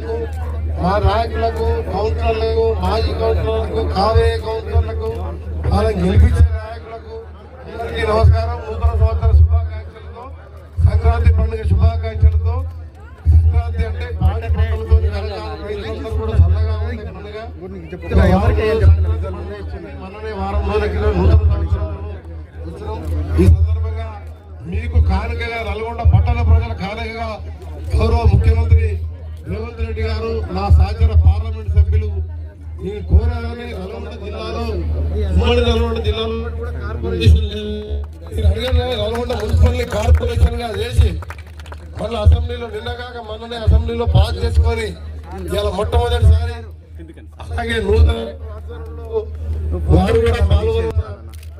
కౌన్సిలర్లకు మా నాయకులకు కౌన్సిలర్లకు మాజీ కౌన్సిలర్లకు కావే కౌన్సిలర్లకు వాళ్ళని గెలిపించే నాయకులకు అందరికీ నమస్కారం. నూతన సంవత్సర శుభాకాంక్షలతో సంక్రాంతి పండుగ శుభాకాంక్షలతో సంక్రాంతి అంటే పాడి పంటలతో కూడా చల్లగా ఉంది పండుగ. మననే వారం రోజుల కింద నూతన ఈ సందర్భంగా మీకు కానుకగా నల్గొండ పట్టణ ప్రజల కానుకగా గౌరవ ముఖ్యమంత్రి రేవంత్ రెడ్డి గారు నా సహచర పార్లమెంట్ సభ్యులు. నేను కోరాలని నల్గొండ జిల్లాలో ఉమ్మడి నల్గొండ జిల్లాలో నల్గొండ మున్సిపల్ కార్పొరేషన్గా చేసి మళ్ళీ అసెంబ్లీలో నిన్నగాక మొన్ననే అసెంబ్లీలో పాస్ చేసుకొని ఇలా మొట్టమొదటిసారి అలాగే నూతన వారు కూడా పాల్గొన్న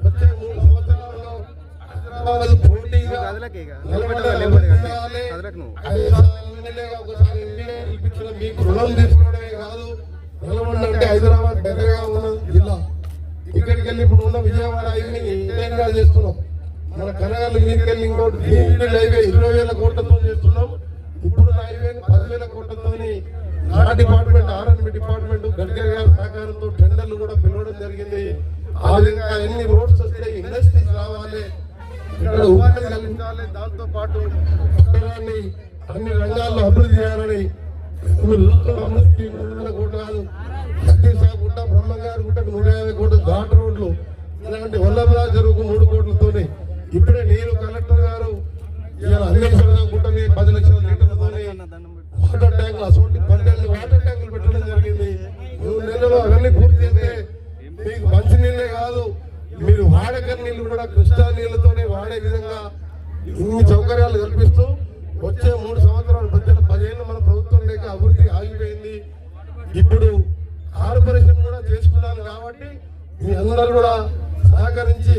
వచ్చే మూడు సంవత్సరాల్లో హైదరాబాద్ పోటీగా ఒకసారి మీకు రుణం తీసుకోవడమే కాదు నిలబడి అంటే హైదరాబాద్ పెద్దగా ఉన్న జిల్లా. ఇక్కడికి వెళ్ళి ఇప్పుడు ఉన్న విజయవాడ హైవే ఇంటైన్గా చేస్తున్నాం. మన కనగల్లు మీదకి ఇంకోటి హైవే ఇరవై వేల కోట్లతో చేస్తున్నాం. ఇప్పుడు హైవే పదివేల కోట్లతో నా డిపార్ట్మెంట్ ఆర్ఎన్బి డిపార్ట్మెంట్ గడ్కరీ గారి సహకారంతో టెండర్లు కూడా పిలవడం జరిగింది. ఆ విధంగా ఎన్ని రోడ్స్ వస్తే ఇండస్ట్రీస్ రావాలి ఇక్కడ ఉపాధి కలిగించాలి దాంతో పాటు అన్ని రంగాల్లో అభివృద్ధి చేయాలని మీరు చూస్తున్న అభివృద్ధి కోట్లు కాదు సతీసాగు గుట్ట బ్రహ్మంగారి గుట్టకు నూట యాభై కోట్లు ఘాట్ రోడ్లు ఇలాంటి వల్లభరాజు చెరువుకు మూడు కోట్లతోనే ఇప్పుడే నేను కలెక్టర్ గారు ఇవాళ అన్వేషణ గుట్టని పది లక్షల లీటర్లతోనే వాటర్ ట్యాంకులు అసలు పన్నెండు వాటర్ ట్యాంకులు పెట్టడం జరిగింది మూడు నెలలో అవన్నీ పూర్తి చేస్తే మీకు మంచి నీళ్ళే కాదు మీరు వాడకర్ నీళ్ళు కూడా కృష్ణా నీళ్ళతోనే వాడే విధంగా ఇన్ని సౌకర్యాలు కల్పిస్తూ వచ్చే ఇప్పుడు కార్పొరేషన్ కూడా చేసుకున్నాను కాబట్టి మీ అందరూ కూడా సహకరించి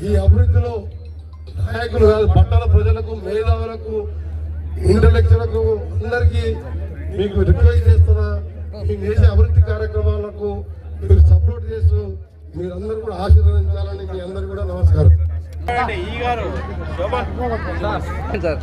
ఈ అభివృద్ధిలో నాయకులు కాదు పట్టణ ప్రజలకు మేధావులకు ఇంటలెక్చులకు అందరికీ మీకు రిక్వెస్ట్ చేస్తున్నా మీకు చేసే అభివృద్ధి కార్యక్రమాలకు మీరు సపోర్ట్ చేస్తూ మీరందరూ కూడా ఆశీర్వదించాలని మీ అందరికీ కూడా నమస్కారం. సార్.